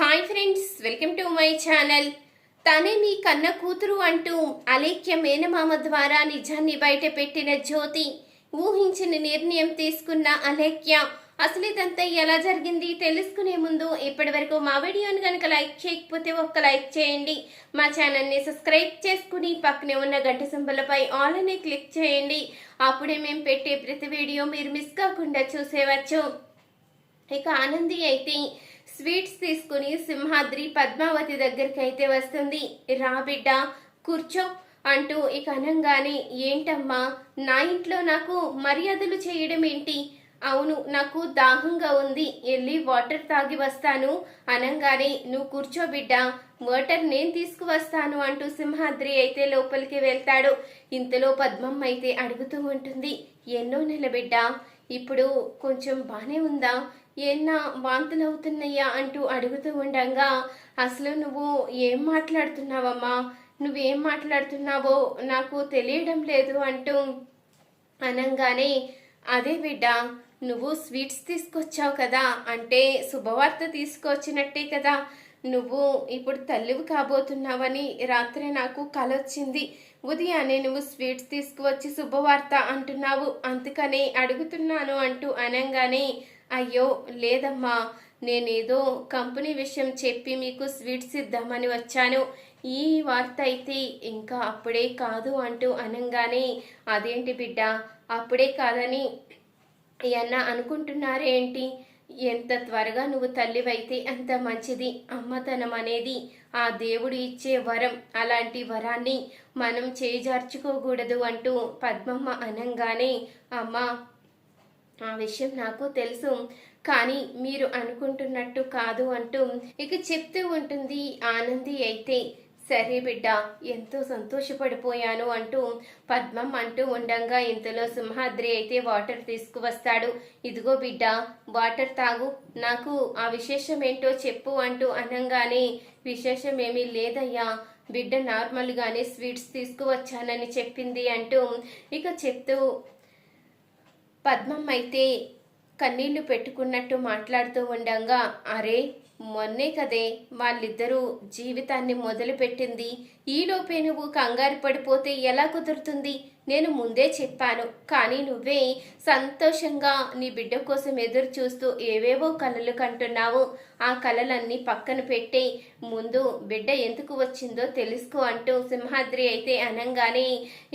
Hi friends welcome to my channel. తనే మీ కన్న కూతురు అంటూ అలేఖ్య మేనమామ ద్వారా నిజాన్ని బయట పెట్టిన జ్యోతి ఊహించిన నిర్ణయం తీసుకున్న అలేఖ్య. అసలు ఇదంతా ఎలా జరిగింది తెలుసుకునే ముందు ఇప్పటి వరకు మా వీడియోని కనుక లైక్ చేయకపోతే ఒక్క లైక్ చేయండి. మా ఛానల్ని సబ్స్క్రైబ్ చేసుకుని పక్కనే ఉన్న గంట సింబలపై ఆల్ అని క్లిక్ చేయండి. అప్పుడే మేము పెట్టే ప్రతి వీడియో మీరు మిస్ కాకుండా చూసేవచ్చు. ఇక ఆనంది అయితే స్వీట్స్ తీసుకుని సింహాద్రి పద్మావతి దగ్గరికి అయితే వస్తుంది. రా బిడ్డ కూర్చో అంటూ ఇక అనంగానే ఏంటమ్మా నా ఇంట్లో నాకు మర్యాదలు చేయడం ఏంటి? అవును నాకు దాహంగా ఉంది. వెళ్ళి వాటర్ తాగి వస్తాను. అనంగానే నువ్వు కూర్చో బిడ్డ వాటర్ నేను తీసుకువస్తాను అంటూ సింహాద్రి అయితే లోపలికి వెళ్తాడు. ఇంతలో పద్మమ్మ అయితే అడుగుతూ ఉంటుంది ఎన్నో నెల బిడ్డ ఇప్పుడు కొంచెం బానే ఉందా? ఏన్నా వాంతులవుతున్నాయా అంటూ అడుగుతూ ఉండగా అసలు నువ్వు ఏం మాట్లాడుతున్నావమ్మా? నువ్వేం మాట్లాడుతున్నావో నాకు తెలియడం లేదు అంటూ అనంగానే అదే బిడ్డ నువ్వు స్వీట్స్ తీసుకొచ్చావు కదా అంటే శుభవార్త తీసుకొచ్చినట్టే కదా. నువ్వు ఇప్పుడు తల్లివి కాబోతున్నావని రాత్రి నాకు కల వచ్చింది ఉదయాన్నే నువ్వు స్వీట్స్ తీసుకువచ్చి శుభవార్త అంటున్నావు అందుకనే అడుగుతున్నాను అంటూ అనంగానే అయ్యో లేదమ్మా నేనేదో కంపెనీ విషయం చెప్పి మీకు స్వీట్స్ ఇద్దామని వచ్చాను. ఈ వార్త అయితే ఇంకా అప్పుడే కాదు అంటూ అనంగానే అదేంటి బిడ్డ అప్పుడే కాదని ఎన్న అనుకుంటున్నారేంటి? ఎంత త్వరగా నువ్వు తల్లివైతే అంత మంచిది. అమ్మతనం అనేది ఆ దేవుడు ఇచ్చే వరం. అలాంటి వరాన్ని మనం చేజార్చుకోకూడదు అంటూ పద్మమ్మ అనంగానే అమ్మా ఆ విషయం నాకు తెలుసు. కానీ మీరు అనుకుంటున్నట్టు కాదు అంటూ ఇక చెప్తూ ఉంటుంది ఆనంది అయితే. సరే బిడ్డ ఎంతో సంతోషపడిపోయాను అంటూ పద్మం అంటూ ఉండంగా ఇంతలో సింహాద్రి అయితే వాటర్ తీసుకువస్తాడు. ఇదిగో బిడ్డ వాటర్ తాగు నాకు ఆ విశేషం ఏంటో చెప్పు అంటూ అనంగానే విశేషం ఏమీ లేదయ్యా బిడ్డ నార్మల్గానే స్వీట్స్ తీసుకువచ్చానని చెప్పింది అంటూ ఇక చెప్తూ పద్మం అయితే కన్నీళ్ళు పెట్టుకున్నట్టు మాట్లాడుతూ ఉండగా అరే మొన్నే కదే వాళ్ళిద్దరూ జీవితాన్ని మొదలుపెట్టింది. ఈలోపే నువ్వు కంగారు పడిపోతే ఎలా కుదురుతుంది? నేను ముందే చెప్పాను కానీ నువ్వే సంతోషంగా నీ బిడ్డ కోసం ఎదురు చూస్తూ ఏవేవో కలలు కంటున్నావు. ఆ కలలన్నీ పక్కన పెట్టి ముందు బిడ్డ ఎందుకు వచ్చిందో తెలుసుకో అంటూ సింహాద్రి అయితే అనంగానే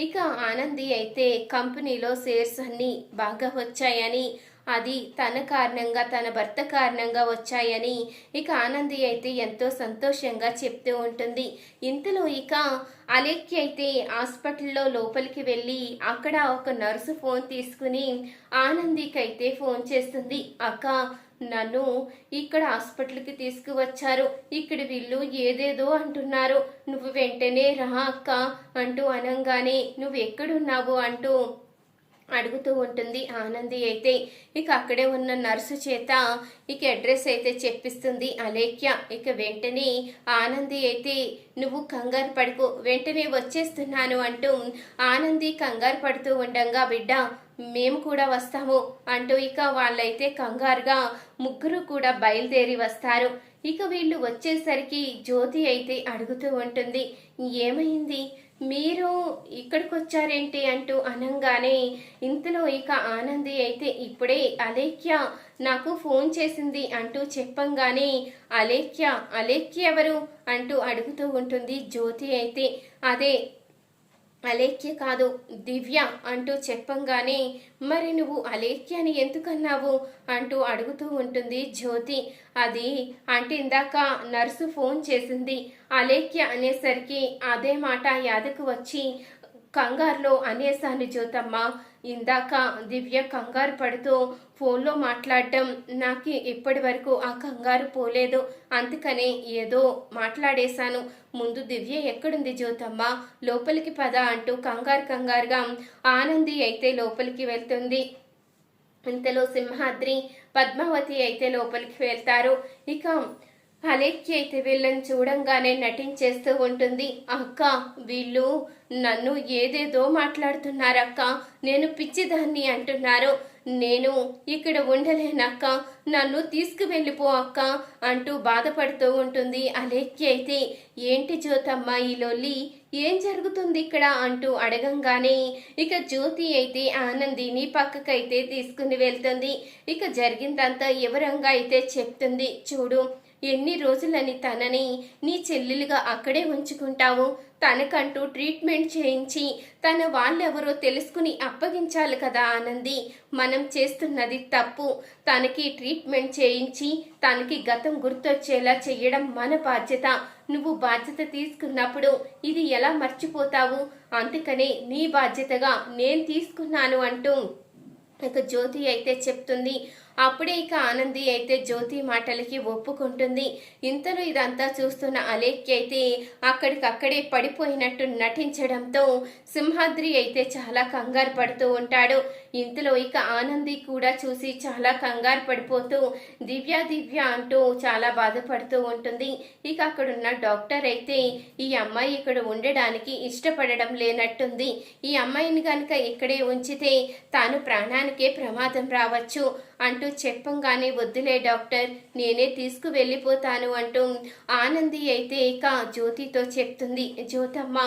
ఇక ఆనంది అయితే కంపెనీలో షేర్స్ అన్నీ బాగా వచ్చాయని అది తన కారణంగా తన భర్త కారణంగా వచ్చాయని ఇక ఆనంది అయితే ఎంతో సంతోషంగా చెప్తూ ఉంటుంది. ఇంతలో ఇక అలేక్కి అయితే హాస్పిటల్లో లోపలికి వెళ్ళి అక్కడ ఒక నర్సు ఫోన్ తీసుకుని ఆనందికైతే ఫోన్ చేస్తుంది. అక్క నన్ను ఇక్కడ హాస్పిటల్కి తీసుకువచ్చారు. ఇక్కడ వీళ్ళు ఏదేదో అంటున్నారు. నువ్వు వెంటనే రా అక్క అంటూ అనంగానే నువ్వు ఎక్కడున్నావు? అంటూ అడుగుతూ ఉంటుంది ఆనంది అయితే ఇక అక్కడే ఉన్న నర్సు చేత ఇక అడ్రస్ అయితే చెప్పిస్తుంది అలేఖ్య. ఇక వెంటనే ఆనంది అయితే నువ్వు కంగారు పడుకో వెంటనే వచ్చేస్తున్నాను అంటూ ఆనంది కంగారు పడుతూ ఉండగా బిడ్డ మేము కూడా వస్తాము అంటూ ఇక వాళ్ళైతే కంగారుగా ముగ్గురు కూడా బయలుదేరి వస్తారు. ఇక వీళ్ళు వచ్చేసరికి జ్యోతి అయితే అడుగుతూ ఉంటుంది ఏమైంది? మీరు ఇక్కడికి వచ్చారేంటి అంటూ అనంగానే ఇంతలో ఇక ఆనంది అయితే ఇప్పుడే అలేఖ్య నాకు ఫోన్ చేసింది అంటూ చెప్పంగానే అలేఖ్య అలేఖ్య ఎవరు? అంటూ అడుగుతూ ఉంటుంది జ్యోతి అయితే అదే అలేఖ్య కాదు దివ్య అంటూ చెప్పంగానే మరి నువ్వు అలేఖ్యని ఎందుకన్నావు? అంటూ అడుగుతూ ఉంటుంది జ్యోతి. అది అంటే ఇందాక నర్సు ఫోన్ చేసింది. అలేఖ్య అనేసరికి అదే మాట యాదకు వచ్చి కంగారులో అనేసాను జ్యోతమ్మ. ఇందాక దివ్య కంగారు పడుతూ ఫోన్లో మాట్లాడటం నాకు ఇప్పటి వరకు ఆ కంగారు పోలేదు. అందుకనే ఏదో మాట్లాడేశాను. ముందు దివ్య ఎక్కడుంది జ్యోతమ్మ? లోపలికి పద అంటూ కంగారు కంగారుగా ఆనంది అయితే లోపలికి వెళ్తుంది. ఇంతలో సింహాద్రి పద్మావతి అయితే లోపలికి వెళ్తారు. ఇక అలేఖ్య అయితే వీళ్ళని చూడంగానే నటించేస్తూ ఉంటుంది. అక్క వీళ్ళు నన్ను ఏదేదో మాట్లాడుతున్నారక్క. నేను పిచ్చిదాన్ని అంటున్నారు. నేను ఇక్కడ ఉండలేనక్క నన్ను తీసుకువెళ్ళిపో అక్క అంటూ బాధపడుతూ ఉంటుంది అలేఖ్య అయితే. ఏంటి జ్యోతమ్మ ఈ లొల్లి? ఏం జరుగుతుంది ఇక్కడ అంటూ అడగంగానే. ఇక జ్యోతి అయితే ఆనందిని పక్కకైతే తీసుకుని వెళ్తుంది. ఇక జరిగిందంతా వివరంగా అయితే చెప్తుంది. చూడు ఎన్ని రోజులని తనని నీ చెల్లెలుగా అక్కడే ఉంచుకుంటావు. తనకంటూ ట్రీట్మెంట్ చేయించి తన వాళ్ళెవరో తెలుసుకుని అప్పగించాలి కదా ఆనంది. మనం చేస్తున్నది తప్పు. తనకి ట్రీట్మెంట్ చేయించి తనకి గతం గుర్తొచ్చేలా చేయడం మన బాధ్యత. నువ్వు బాధ్యత తీసుకున్నప్పుడు ఇది ఎలా మర్చిపోతావు? అందుకనే నీ బాధ్యతగా నేను తీసుకున్నాను అంటూ ఇక జ్యోతి అయితే చెప్తుంది. అప్పుడే ఇక ఆనంది అయితే జ్యోతి మాటలకి ఒప్పుకుంటుంది. ఇంతలో ఇదంతా చూస్తున్న అలేఖ్య అయితే అక్కడికక్కడే పడిపోయినట్టు నటించడంతో సింహాద్రి అయితే చాలా కంగారు పడుతూ ఉంటాడు. ఇంతలో ఇక ఆనంది కూడా చూసి చాలా కంగారు పడిపోతూ దివ్య దివ్య అంటూ చాలా బాధపడుతూ ఉంటుంది. ఇక అక్కడున్న డాక్టర్ అయితే ఈ అమ్మాయి ఇక్కడ ఉండడానికి ఇష్టపడడం లేనట్టుంది. ఈ అమ్మాయిని కనుక ఇక్కడే ఉంచితే తాను ప్రాణానికే ప్రమాదం రావచ్చు. అంటూ చెప్పంగానే వద్దులే డాక్టర్ నేనే తీసుకువెళ్ళిపోతాను అంటూ ఆనంది అయితే ఇక జ్యోతితో చెప్తుంది జ్యోతమ్మ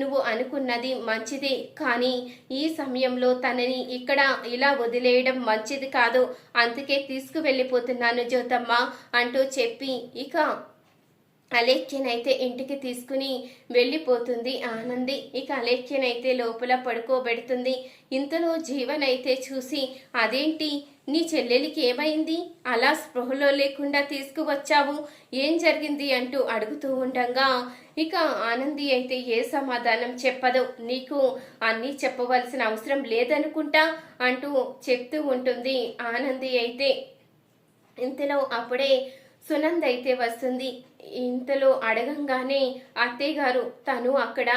నువ్వు అనుకున్నది మంచిదే కానీ ఈ సమయంలో తనని ఇక్కడ ఇలా వదిలేయడం మంచిది కాదు. అందుకే తీసుకువెళ్ళిపోతున్నాను జ్యోతమ్మ అంటూ చెప్పి ఇక అలేఖ్యనైతే ఇంటికి తీసుకుని వెళ్ళిపోతుంది ఆనంది. ఇక అలేఖ్యనైతే లోపల పడుకోబెడుతుంది. ఇంతలో జీవనైతే చూసి అదేంటి? నీ చెల్లెలికి ఏమైంది? అలా స్పృహలో లేకుండా తీసుకువచ్చావు. ఏం జరిగింది అంటూ అడుగుతూ ఉండగా. ఇక ఆనంది అయితే ఏ సమాధానం చెప్పదు. నీకు అన్నీ చెప్పవలసిన అవసరం లేదనుకుంటా అంటూ చెప్తూ ఉంటుంది. ఆనంది అయితే ఇంతలో అప్పుడే సునంద్ అయితే వస్తుంది. ఇంతలో అడగంగానే అత్తయ్య గారు తను అక్కడ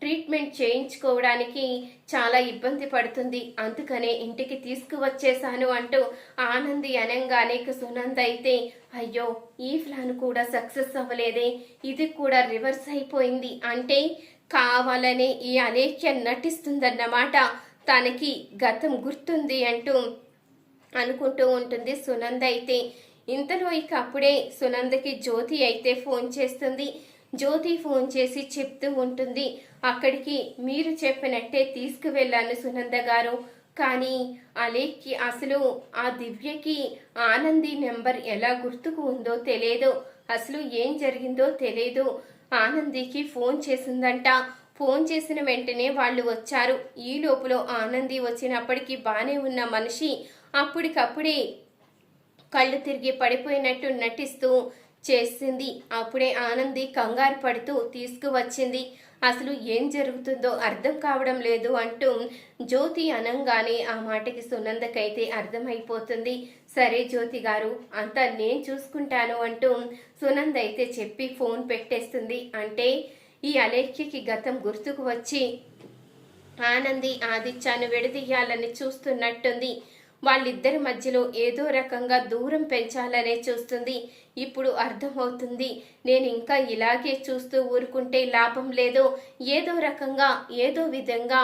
ట్రీట్మెంట్ చేయించుకోవడానికి చాలా ఇబ్బంది పడుతుంది. అందుకనే ఇంటికి తీసుకువచ్చేశాను అంటూ ఆనంది అనంగానే ఇక సునంద్ అయితే అయ్యో ఈ ప్లాన్ కూడా సక్సెస్ అవ్వలేదే. ఇది కూడా రివర్స్ అయిపోయింది. అంటే కావాలనే ఈ అలేఖ్య నటిస్తుందన్నమాట. తనకి గతం గుర్తుంది అంటూ అనుకుంటూ ఉంటుంది సునంద అయితే ఇంతలో ఇక అప్పుడే సునందకి జ్యోతి అయితే ఫోన్ చేస్తుంది. జ్యోతి ఫోన్ చేసి చెప్తూ ఉంటుంది అక్కడికి మీరు చెప్పినట్టే తీసుకువెళ్ళాను సునంద గారు. కానీ అలేక్కి అసలు ఆ దివ్యకి ఆనంది నెంబర్ ఎలా గుర్తుకు ఉందో తెలియదు అసలు ఏం జరిగిందో తెలియదు ఆనందికి ఫోన్ చేసిందంట. ఫోన్ చేసిన వెంటనే వాళ్ళు వచ్చారు. ఈ లోపల ఆనంది వచ్చినప్పటికీ బానే ఉన్న మనిషి. అప్పటికప్పుడే కళ్ళు తిరిగి పడిపోయినట్టు నటిస్తూ చేసింది. అప్పుడే ఆనంది కంగారు పడుతూ తీసుకువచ్చింది. అసలు ఏం జరుగుతుందో అర్థం కావడం లేదు అంటూ జ్యోతి అనంగానే ఆ మాటకి సునందకైతే అర్థమైపోతుంది. సరే జ్యోతి గారు అంతా నేను చూసుకుంటాను అంటూ సునంద అయితే చెప్పి ఫోన్ పెట్టేస్తుంది. అంటే ఈ అలేఖ్యకి గతం గుర్తుకు వచ్చి ఆనంది ఆదిత్యాను విడదీయాలని చూస్తున్నట్టుంది. వాళ్ళిద్దరి మధ్యలో ఏదో రకంగా దూరం పెంచాలనే చూస్తుంది. ఇప్పుడు అర్థమవుతుంది. నేను ఇంకా ఇలాగే చూస్తూ ఊరుకుంటే లాభం లేదో ఏదో రకంగా ఏదో విధంగా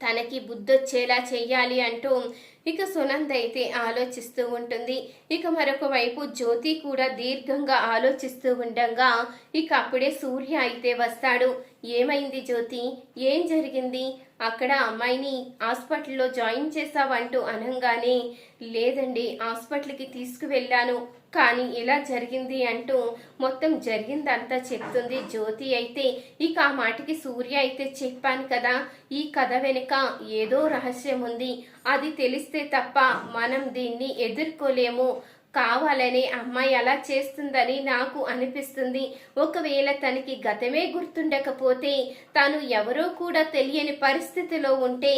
తనకి బుద్ధొచ్చేలా చెయ్యాలి అంటూ ఇక సునంద్ అయితే ఆలోచిస్తూ ఉంటుంది. ఇక మరొక వైపు జ్యోతి కూడా దీర్ఘంగా ఆలోచిస్తూ ఉండగా ఇక అప్పుడే సూర్య అయితే వస్తాడు. ఏమైంది జ్యోతి? ఏం జరిగింది? అక్కడ అమ్మాయిని హాస్పిటల్లో జాయిన్ చేసావంటూ అనంగానే లేదండి హాస్పిటల్కి తీసుకువెళ్ళాను. కానీ ఇలా జరిగింది అంటూ మొత్తం జరిగిందంతా చెప్తుంది జ్యోతి అయితే. ఇక ఆ మాటకి సూర్య అయితే చెప్పాను కదా ఈ కథ వెనుక ఏదో రహస్యం ఉంది. అది తెలిస్తే తప్ప మనం దీన్ని ఎదుర్కోలేము. కావాలని అమ్మాయి అలా చేస్తుందని నాకు అనిపిస్తుంది. ఒకవేళ తనకి గతమే గుర్తుండకపోతే తను ఎవరో కూడా తెలియని పరిస్థితిలో ఉంటే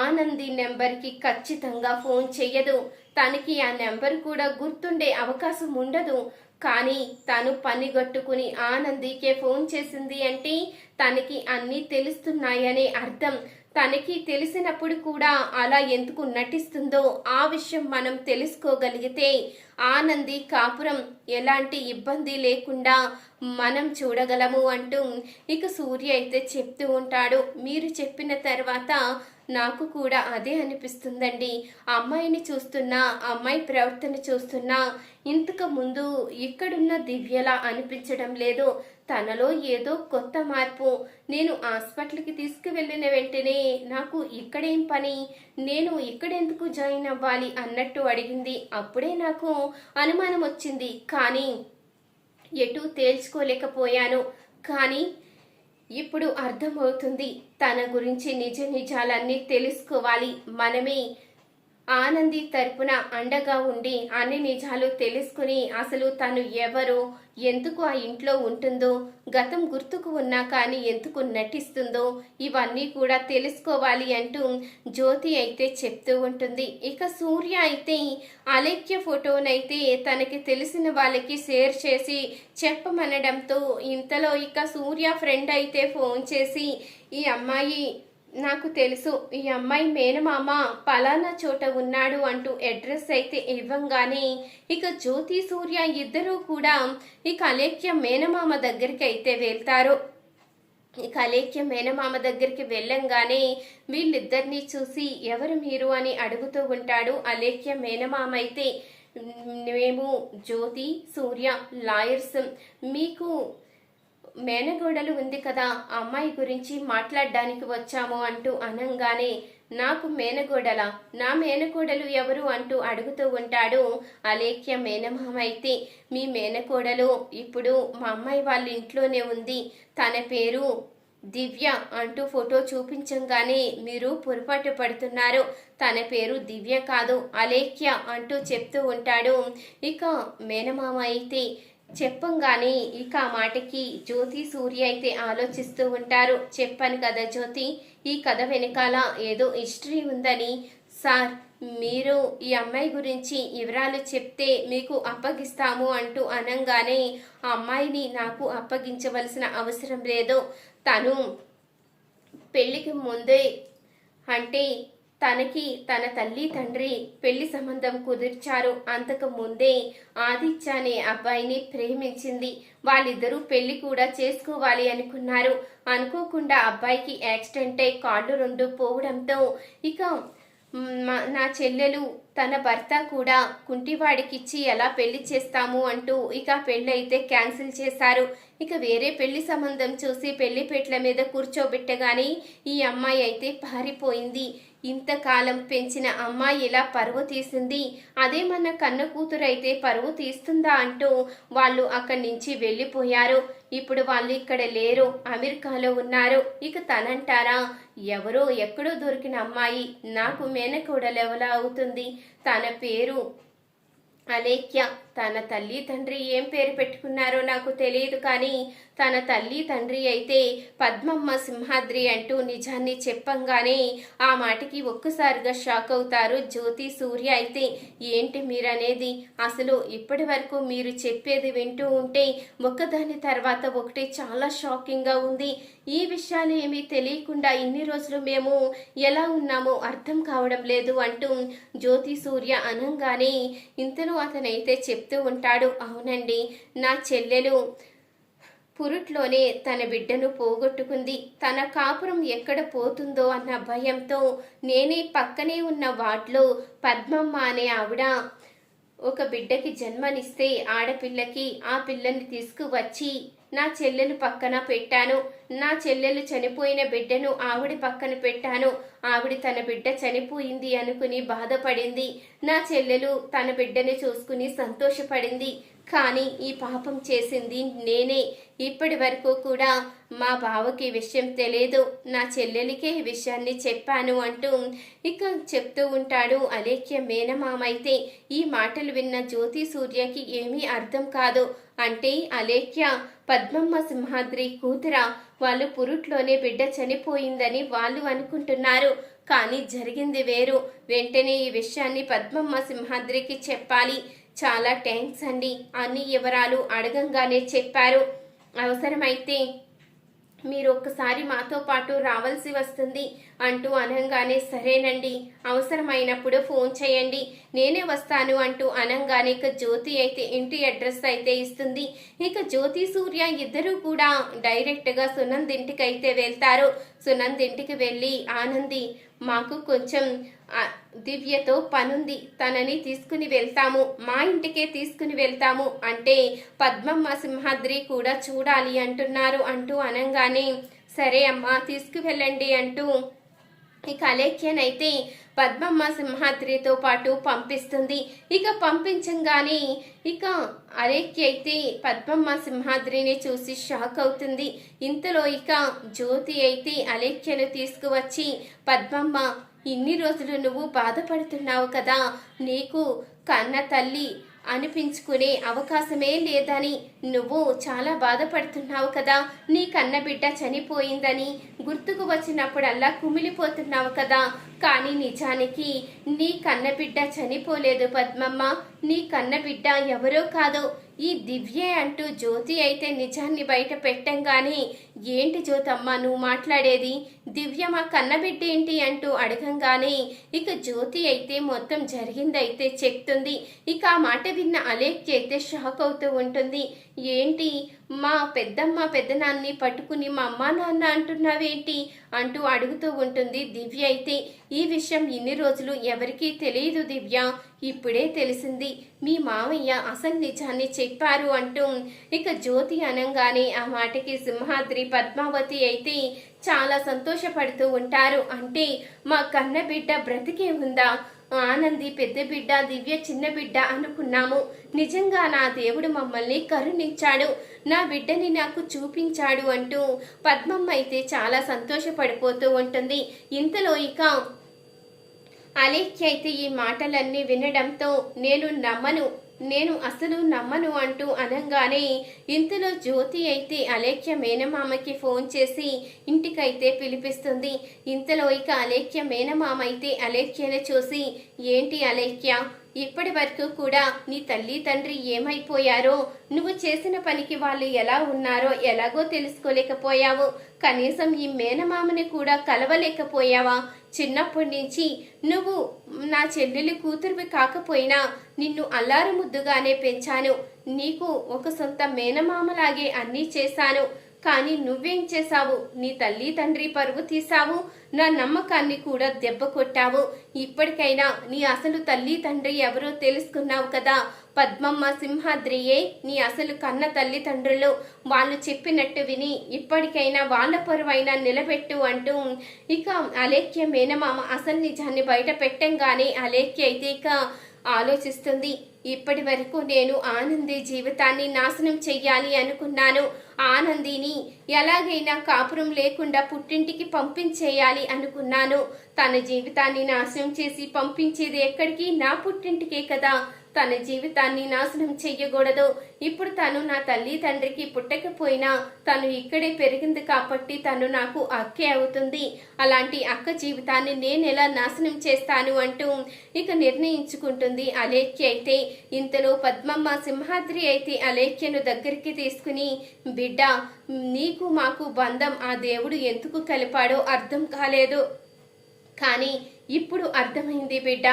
ఆనంది నెంబర్కి ఖచ్చితంగా ఫోన్ చెయ్యదు. తనకి ఆ నెంబర్ కూడా గుర్తుండే అవకాశం ఉండదు. కానీ తను పనిగట్టుకుని ఆనందికే ఫోన్ చేసింది అంటే తనకి అన్నీ తెలుస్తున్నాయనే అర్థం. తనకి తెలిసినప్పుడు కూడా అలా ఎందుకు నటిస్తుందో ఆ విషయం మనం తెలుసుకోగలిగితే ఆనంది కాపురం ఎలాంటి ఇబ్బంది లేకుండా మనం చూడగలము అంటూ ఇక సూర్య అయితే చెప్తూ ఉంటాడు. మీరు చెప్పిన తర్వాత నాకు కూడా అదే అనిపిస్తుందండి. అమ్మాయిని చూస్తున్నా అమ్మాయి ప్రవర్తన చూస్తున్నా ఇంతకు ముందు ఇక్కడున్న దివ్యలా అనిపించడం లేదు. తనలో ఏదో కొత్త మార్పు. నేను హాస్పిటల్కి తీసుకువెళ్ళిన వెంటనే నాకు ఇక్కడేం పని? నేను ఇక్కడెందుకు జాయిన్ అవ్వాలి? అన్నట్టు అడిగింది. అప్పుడే నాకు అనుమానం వచ్చింది. కానీ ఎటు తేల్చుకోలేకపోయాను. కానీ ఇప్పుడు అర్థమవుతుంది. తన గురించి నిజ నిజాలన్నీ తెలుసుకోవాలి. మనమే ఆనంది తరపున అండగా ఉండి అన్ని నిజాలు తెలుసుకుని అసలు తను ఎవరు ఎందుకు ఆ ఇంట్లో ఉంటుందో గతం గుర్తుకు ఉన్నా కానీ ఎందుకు నటిస్తుందో ఇవన్నీ కూడా తెలుసుకోవాలి అంటూ జ్యోతి అయితే చెప్తూ ఉంటుంది. ఇక సూర్య అయితే అలేఖ్య ఫోటోనైతే తనకి తెలిసిన వాళ్ళకి షేర్ చేసి చెప్పమనడంతో ఇంతలో ఇక సూర్య ఫ్రెండ్ అయితే ఫోన్ చేసి ఈ అమ్మాయి నాకు తెలుసు ఈ అమ్మాయి మేనమామ పలానా చోట ఉన్నాడు అంటూ అడ్రస్ అయితే ఇవ్వంగానే ఇక జ్యోతి సూర్య ఇద్దరూ కూడా ఈ అలేఖ్య మేనమామ దగ్గరికి అయితే వెళ్తారు. ఇక అలేఖ్య మేనమామ దగ్గరికి వెళ్ళంగానే వీళ్ళిద్దరినీ చూసి ఎవరు మీరు అని అడుగుతూ ఉంటాడు. అలేఖ్య మేనమామ అయితే మేము జ్యోతి సూర్య లాయర్స్ మీకు మేనగోడలు ఉంది కదా అమ్మాయి గురించి మాట్లాడడానికి వచ్చాము అంటూ అనంగానే నాకు మేనగోడల నా మేనకోడలు ఎవరు? అంటూ అడుగుతూ ఉంటాడు అలేఖ్య మేనమామ అయితే. మీ మేనకోడలు ఇప్పుడు మా అమ్మాయి వాళ్ళ ఇంట్లోనే ఉంది. తన పేరు దివ్య అంటూ ఫోటో చూపించంగానే మీరు పొరపాటు పడుతున్నారు. తన పేరు దివ్య కాదు అలేఖ్య అంటూ చెప్తూ ఉంటాడు. ఇక మేనమామ అయితే చెప్పంగానే ఇక మాటకి జ్యోతి సూర్య అయితే ఆలోచిస్తూ ఉంటారు. చెప్పాను కదా జ్యోతి ఈ కథ వెనకాల ఏదో హిస్టరీ ఉందని. సార్ మీరు ఈ అమ్మాయి గురించి వివరాలు చెప్తే మీకు అప్పగిస్తాము అంటూ అనంగానే ఆ అమ్మాయిని నాకు అప్పగించవలసిన అవసరం లేదు. తను పెళ్ళికి ముందే అంటే తనకి తన తల్లి తండ్రి పెళ్ళి సంబంధం కుదిర్చారు. అంతకు ముందే ఆదిత్య అనే అబ్బాయిని ప్రేమించింది. వాళ్ళిద్దరూ పెళ్ళి కూడా చేసుకోవాలి అనుకున్నారు. అనుకోకుండా అబ్బాయికి యాక్సిడెంట్ అయి కాళ్ళు రెండు పోవడంతో ఇక నా చెల్లెలు తన భర్త కూడా కుంటివాడికిచ్చి ఎలా పెళ్ళి చేస్తాము అంటూ ఇక పెళ్ళైతే అయితే క్యాన్సిల్ చేశారు. ఇక వేరే పెళ్ళి సంబంధం చూసి పెళ్ళి పెట్ల మీద కూర్చోబెట్టగానే ఈ అమ్మాయి అయితే పారిపోయింది. ఇంతకాలం పెంచిన అమ్మాయి ఇలా పరువు తీసింది. అదే మన కన్న కూతురు అయితే పరువు తీస్తుందా అంటూ వాళ్ళు అక్కడి నుంచి వెళ్ళిపోయారు. ఇప్పుడు వాళ్ళు ఇక్కడ లేరు. అమెరికాలో ఉన్నారు. ఇక తనంటారా ఎవరో ఎక్కడో దొరికిన అమ్మాయి నాకు మేనకోడలెవలా అవుతుంది? తన పేరు అలేఖ్య. తన తల్లి తండ్రి ఏం పేరు పెట్టుకున్నారో నాకు తెలియదు కానీ తన తల్లి తండ్రి అయితే పద్మమ్మ సింహాద్రి అంటూ నిజాన్ని చెప్పంగానే ఆ మాటకి ఒక్కసారిగా షాక్ అవుతారు జ్యోతి సూర్య అయితే. ఏంటి మీరనేది? అసలు ఇప్పటి వరకు మీరు చెప్పేది వింటూ ఉంటే ఒక్కదాని తర్వాత ఒకటి చాలా షాకింగ్గా ఉంది. ఈ విషయాలు ఏమీ తెలియకుండా ఇన్ని రోజులు మేము ఎలా ఉన్నామో అర్థం కావడం లేదు అంటూ జ్యోతి సూర్య అనంగానే ఇంతలో అతనైతే చెప్తూ ఉంటాడు అవునండి నా చెల్లెలు పురుట్లోనే తన బిడ్డను పోగొట్టుకుంది. తన కాపురం ఎక్కడ పోతుందో అన్న భయంతో నేనే పక్కనే ఉన్న వార్డులో పద్మమ్మ అనే ఆవిడ ఒక బిడ్డకి జన్మనిస్తే ఆడపిల్లకి ఆ పిల్లని తీసుకువచ్చి నా చెల్లెలు పక్కన పెట్టాను. నా చెల్లెలు చనిపోయిన బిడ్డను ఆవిడ పక్కన పెట్టాను. ఆవిడ తన బిడ్డ చనిపోయింది అనుకుని బాధపడింది. నా చెల్లెలు తన బిడ్డని చూసుకుని సంతోషపడింది. కానీ ఈ పాపం చేసింది నేనే. ఇప్పటి వరకు కూడా మా బావకి విషయం తెలియదు నా చెల్లెలికే ఈ విషయాన్ని చెప్పాను అంటూ ఇక చెప్తూ ఉంటాడు అలేఖ్య మేనమామ అయితే ఈ మాటలు విన్న జ్యోతి సూర్యకి ఏమీ అర్థం కాదు. అంటే అలేఖ్య పద్మమ్మ సింహాద్రి కూతుర వాళ్ళు పురుట్లోనే బిడ్డ చనిపోయిందని వాళ్ళు అనుకుంటున్నారు. కానీ జరిగింది వేరు. వెంటనే ఈ విషయాన్ని పద్మమ్మ సింహాద్రికి చెప్పాలి. చాలా థ్యాంక్స్ అండి. అన్ని వివరాలు అడగంగానే చెప్పారు. అవసరమైతే మీరు ఒక్కసారి మాతో పాటు రావాల్సి వస్తుంది అంటూ అనంగానే సరేనండి. అవసరమైనప్పుడు ఫోన్ చేయండి. నేనే వస్తాను అంటూ అనంగానే ఇక జ్యోతి అయితే ఇంటి అడ్రస్ అయితే ఇస్తుంది. ఇక జ్యోతి సూర్య ఇద్దరూ కూడా డైరెక్ట్గా సునంద్ ఇంటికి అయితే వెళ్తారు. సునంద్ ఇంటికి వెళ్ళి ఆనంది మాకు కొంచెం దివ్యతో పనుంది. తనని తీసుకుని వెళ్తాము. మా ఇంటికే తీసుకుని వెళ్తాము అంటే పద్మమ్మ సింహాద్రి కూడా చూడాలి అంటున్నారు అంటూ అనంగానే సరే అమ్మా తీసుకువెళ్ళండి అంటూ ఇక అలేఖ్యనైతే పద్మమ్మ సింహాద్రితో పాటు పంపిస్తుంది. ఇక పంపించంగానే ఇక అలేఖ్య అయితే పద్మమ్మ సింహాద్రిని చూసి షాక్ అవుతుంది. ఇంతలో ఇక జ్యోతి అయితే అలేఖ్యను తీసుకువచ్చి పద్మమ్మ ఇన్ని రోజులు నువ్వు బాధపడుతున్నావు కదా. నీకు కన్న తల్లి అనిపించుకునే అవకాశమే లేదని. నువ్వు చాలా బాధపడుతున్నావు కదా. నీ కన్న బిడ్డ చనిపోయిందని గుర్తుకు వచ్చినప్పుడల్లా కుమిలిపోతున్నావు కదా. కానీ నిజానికి నీ కన్న బిడ్డ చనిపోలేదు పద్మమ్మ. నీ కన్న బిడ్డ ఎవరో కాదో ఈ దివ్యే అంటూ జ్యోతి అయితే నిజాన్ని బయట పెట్టంగానే ఏంటి జ్యోతమ్మ నువ్వు మాట్లాడేది? దివ్య మా కన్నబిడ్డ ఏంటి? అంటూ అడగంగానే ఇక జ్యోతి అయితే మొత్తం జరిగిందైతే చెప్తుంది. ఇక ఆ మాట విన్న అలేఖ్య అయితే షాక్ అవుతూ ఉంటుంది. ఏంటి? మా పెద్దమ్మ పెద్దనాన్ని పట్టుకుని మా అమ్మా నాన్న అంటున్నావేంటి? అంటూ అడుగుతూ ఉంటుంది దివ్య అయితే. ఈ విషయం ఇన్ని రోజులు ఎవరికీ తెలియదు దివ్య. ఇప్పుడే తెలిసింది. మీ మామయ్య అసలు నిజాన్ని చెప్పారు అంటూ. ఇక జ్యోతి అనంగానే ఆ మాటకి సింహాద్రి పద్మావతి అయితే చాలా సంతోషపడుతూ ఉంటారు. అంటే మా కన్నబిడ్డ బ్రతికే ఉందా? ఆనంది పెద్ద బిడ్డ దివ్య చిన్న బిడ్డ అనుకున్నాము. నిజంగా నా దేవుడు మమ్మల్ని కరుణించాడు. నా బిడ్డని నాకు చూపించాడు అంటూ పద్మమ్మ అయితే చాలా సంతోషపడిపోతూ ఉంటుంది. ఇంతలో ఇక అలేఖ్య అయితే ఈ మాటలన్నీ వినడంతో నేను నమ్మను. నేను అసలు నమ్మను అంటూ అనంగానే ఇంతలో జ్యోతి అయితే అలేఖ్య మేనమామకి ఫోన్ చేసి ఇంటికైతే పిలిపిస్తుంది. ఇంతలో ఇక అలేఖ్య మేనమామ అయితే అలేఖ్యను చూసి ఏంటి అలేఖ్య ఇప్పటి వరకు కూడా నీ తల్లి తండ్రి ఏమైపోయారో నువ్వు చేసిన పనికి వాళ్ళు ఎలా ఉన్నారో ఎలాగో తెలుసుకోలేకపోయావు. కనీసం ఈ మేనమామని కూడా కలవలేకపోయావా? చిన్నప్పటి నుంచి నువ్వు నా చెల్లెలి కూతురువి కాకపోయినా నిన్ను అల్లారు ముద్దుగానే పెంచాను. నీకు ఒక సొంత మేనమామలాగే అన్నీ చేశాను. కానీ నువ్వేం చేశావు? నీ తల్లి తండ్రి పరువు తీసావు నా నమ్మకాన్ని కూడా దెబ్బ కొట్టావు. ఇప్పటికైనా నీ అసలు తల్లి తండ్రి ఎవరో తెలుసుకున్నావు కదా. పద్మమ్మ సింహాద్రియే నీ అసలు కన్న తల్లిదండ్రులు వాళ్ళు చెప్పినట్టు విని ఇప్పటికైనా వాళ్ళ పరువైనా నిలబెట్టు అంటూ ఇక అలేఖ్య మేనమామ అసలు నిజాన్ని బయట పెట్టంగానే అలేఖ్య అయితే ఇక ఆలోచిస్తుంది. ఇప్పటి వరకు నేను ఆనంది జీవితాన్ని నాశనం చెయ్యాలి అనుకున్నాను. ఆనందిని ఎలాగైనా కాపురం లేకుండా పుట్టింటికి పంపించేయాలి అనుకున్నాను. తన జీవితాన్ని నాశనం చేసి పంపించేది ఎక్కడికి? నా పుట్టింటికే కదా. తన జీవితాన్ని నాశనం చెయ్యకూడదు. ఇప్పుడు తను నా తల్లి తండ్రికి పుట్టకపోయినా తను ఇక్కడే పెరిగింది కాబట్టి తను నాకు అక్కే అవుతుంది. అలాంటి అక్క జీవితాన్ని నేను ఎలా నాశనం చేస్తాను అంటూ ఇక నిర్ణయించుకుంటుంది అలేఖ్య అయితే. ఇంతలో పద్మమ్మ సింహాద్రి అయితే అలేఖ్యను దగ్గరికి తీసుకుని బిడ్డ నీకు మాకు బంధం ఆ దేవుడు ఎందుకు కలిపాడో అర్థం కాలేదు. కానీ ఇప్పుడు అర్థమైంది బిడ్డ.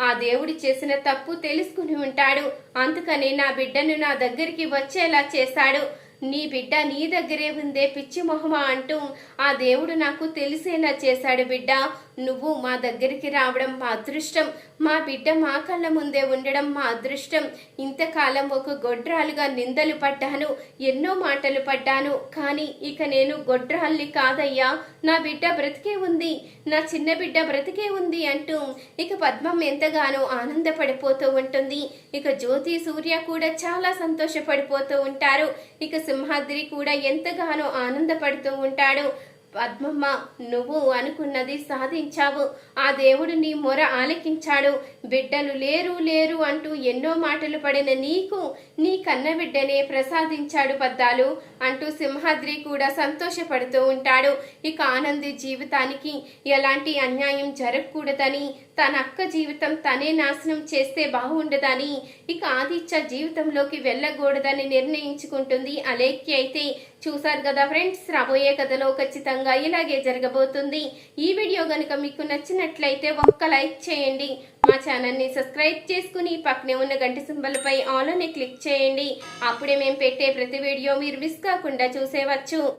ఆ దేవుడు చేసిన తప్పు తెలుసుకుని ఉంటాడు. అందుకని నా బిడ్డను నా దగ్గరికి వచ్చేలా చేశాడు. నీ బిడ్డ నీ దగ్గరే ఉందే పిచ్చి మొహమా అంటూ ఆ దేవుడు నాకు తెలిసేలా చేశాడు బిడ్డ. నువ్వు మా దగ్గరికి రావడం మా అదృష్టం. మా బిడ్డ మా కళ్ళ ముందే ఉండడం మా అదృష్టం. ఇంతకాలం ఒక గొడ్రాలుగా నిందలు పడ్డాను ఎన్నో మాటలు పడ్డాను. కానీ ఇక నేను గొడ్రాల్ని కాదయ్యా. నా బిడ్డ బ్రతికే ఉంది. నా చిన్న బిడ్డ బ్రతికే ఉంది అంటూ ఇక పద్మం ఎంతగానో ఆనందపడిపోతూ ఉంటుంది. ఇక జ్యోతి సూర్య కూడా చాలా సంతోషపడిపోతూ ఉంటారు. ఇక సింహాద్రి కూడా ఎంతగానో ఆనందపడుతూ ఉంటాడు. పద్మమ్మ నువ్వు అనుకున్నది సాధించావు. ఆ దేవుడు నీ మొర ఆలకించాడు. బిడ్డలు లేరు లేరు అంటూ ఎన్నో మాటలు పడిన నీకు నీ కన్న బిడ్డనే ప్రసాదించాడు పద్దాలు అంటూ సింహాద్రి కూడా సంతోషపడుతూ ఉంటాడు. ఇక ఆనంది జీవితానికి ఎలాంటి అన్యాయం జరగకూడదని తన అక్క జీవితం తనే నాశనం చేస్తే బాగుండదని ఇక ఆదిత్య జీవితంలోకి వెళ్ళకూడదని నిర్ణయించుకుంటుంది. అలేఖ్య అయితే చూసారు కదా ఫ్రెండ్స్ రాబోయే కథలో ఖచ్చితంగా ఇలాగే జరగబోతుంది. ఈ వీడియో గనుక మీకు నచ్చినట్లయితే ఒక్క లైక్ చేయండి. మా ఛానల్ని సబ్స్క్రైబ్ చేసుకుని పక్కనే ఉన్న గంట సింబల్పై ఆల్ అని క్లిక్ చేయండి. అప్పుడే మేము పెట్టే ప్రతి వీడియో మీరు మిస్ కాకుండా చూసేవచ్చు.